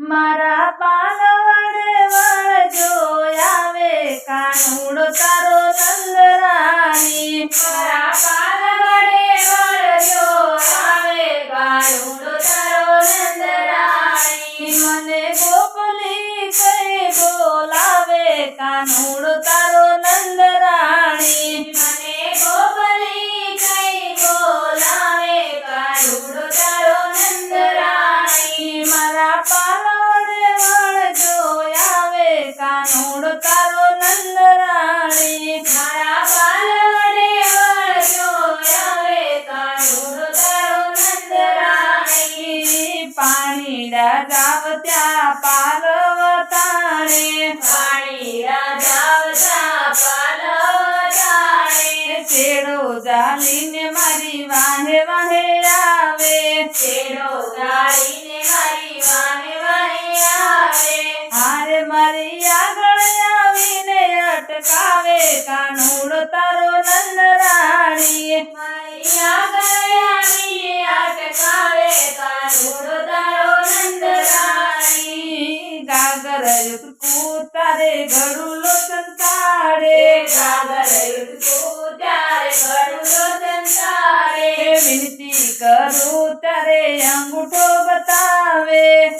મારા પાલવડે વળજો આવે કાનુડો તારો નંદરાણી મારા પાલવડે કાનુડો તારો મારા પાલવડે વળજો આવે કાળુડો નંદરાણી. પાણીડા જાવ ત્યાં પાલવતાણે, પાણી રાજાવતા પાલવતાણે. છેડો જાલીને నందరాణి. మయ్యాగయాని ఆటకాలే తానుడు తరో నందరాణి. గాగరయుడు కూతారే గడులో సంతాడే గాగరయుడు కూతారే గడులో సంతాడే వినతి కరుతారే అంగుటో బతావే.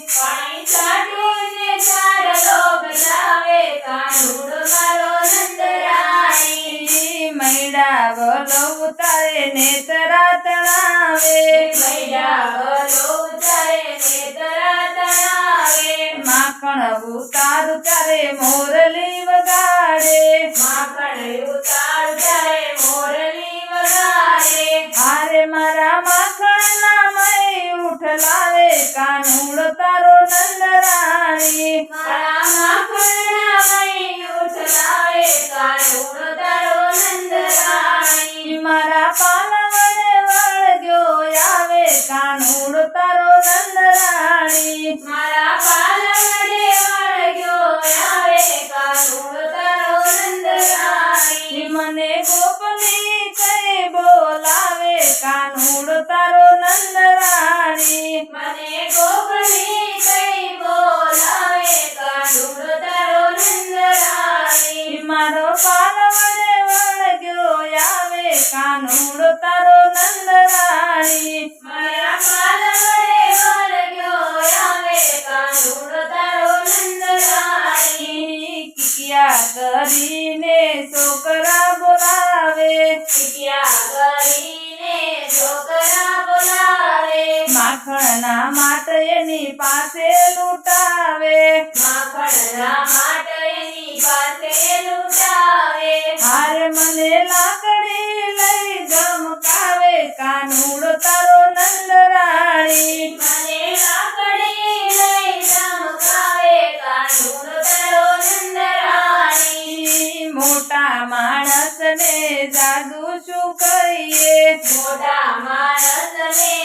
fire. મને ગોપની કઈ બોલાવે કાળુડો તારો નંદરાણી મારો પાલવડે વળગ્યો આવે કાનુડો તારો નંદરાણી મારા પાલવડે વળગ્યો આવે કાળુડો તારો નંદરાણી કિકિયા કરીને છોકરા બોલાવે. શીખ્યા કરીને માખણના માટે એની પાસે લૂંટાવે. માખણના માટે એની પાસે લૂંટાવે. હાર મને લાકડી લઈ ધમકાવે. કાનુડો તારો નંદરાણી. મને લાકડી લઈ ધમકાવે. કાળુડો તારો નંદરાણી. મોટા માણસને જાદુ શું કહીએ? મોટા માણસને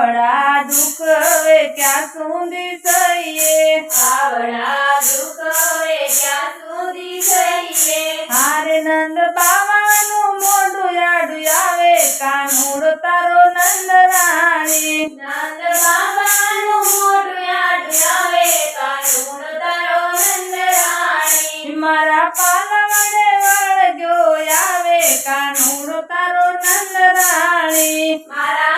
આવડા દુઃખ હવે ક્યાં સુધી થઈએ? આવડા દુઃખ હવે ક્યાં સુધી થઈએ? હારે નંદ બાવાનું મોઢું આડું આવે કાનુડો તારો નંદરાણી નંદ બાવાનું મોઢું યાદ આવે કાળુડો તારો નંદરાણી મારા પાલવડે વળગ્યો આવે મોડો તારો નંદરાણી મારા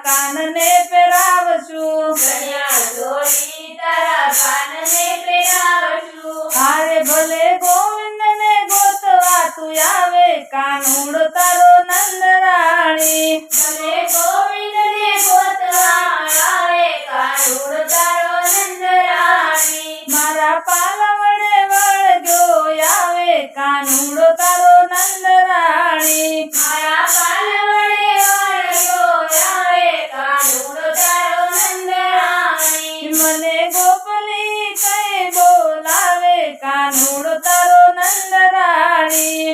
કાનને પહેરાવશું કન્યા જોડી તારા કાનને હારે ભલે ગોવિંદને ગોતવા તું આવે કાનુડ